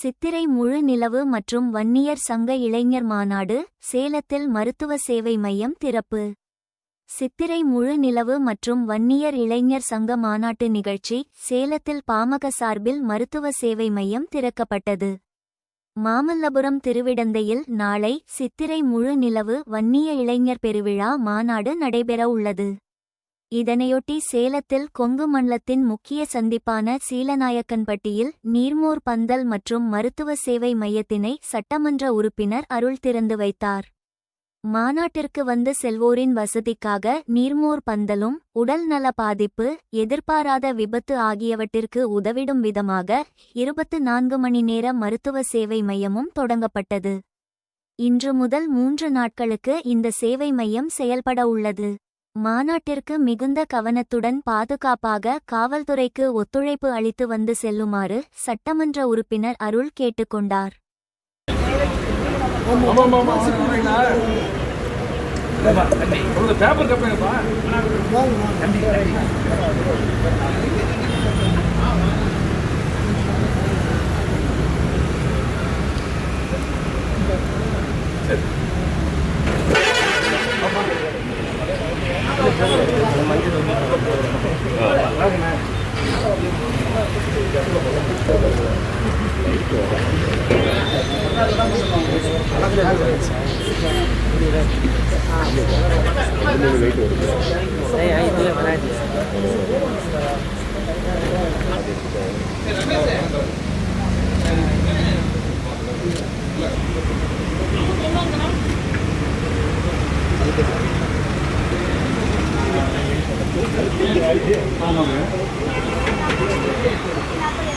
சித்திரை முழு நிலவு மற்றும் வன்னியர் சங்க இளைஞர் மாநாடு சேலத்தில் மருத்துவ சேவை மையம் திறப்பு. சித்திரை முழு நிலவு மற்றும் வன்னியர் இளைஞர் சங்க மாநாட்டு நிகழ்ச்சி சேலத்தில் பாமக சார்பில் மருத்துவ சேவை மையம் திறக்கப்பட்டது. மாமல்லபுரம் திருவிடந்தையில் நாளை சித்திரை முழு நிலவு வன்னிய இளைஞர் பெருவிழா மாநாடு நடைபெற உள்ளது. இதனையொட்டி சேலத்தில் கொங்கு மண்டலத்தின் முக்கிய சந்திப்பான சீலநாயக்கன்பட்டியில் நீர்மோர் பந்தல் மற்றும் மருத்துவ சேவை மையத்தினை சட்டமன்ற உறுப்பினர் அருள் திறந்து வைத்தார். மாநாட்டிற்கு வந்து செல்வோரின் வசதிக்காக நீர்மோர் பந்தலும் உடல் நல பாதிப்பு எதிர்பாராத விபத்து ஆகியவற்றிற்கு உதவிடும் விதமாக இருபத்து நான்கு மணி நேர மருத்துவ சேவை மையமும் தொடங்கப்பட்டது. இன்று முதல் மூன்று நாட்களுக்கு இந்த சேவை மையம் செயல்பட உள்ளது. மாநாட்டிற்கு மிகுந்த கவனத்துடன் பாதுகாப்பாக காவல்துறைக்கு ஒத்துழைப்பு அளித்து வந்து செல்லுமாறு சட்டமன்ற உறுப்பினர் அருள் கேட்டுக்கொண்டார். Paper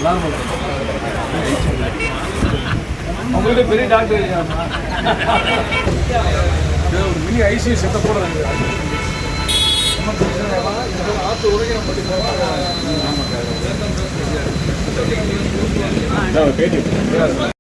Vamos. உங்கள்கிட்ட பெரிய டாக்டர் ஒரு மினி ஐசியூ செட்டப் கூட இருக்கு ஒன்றும்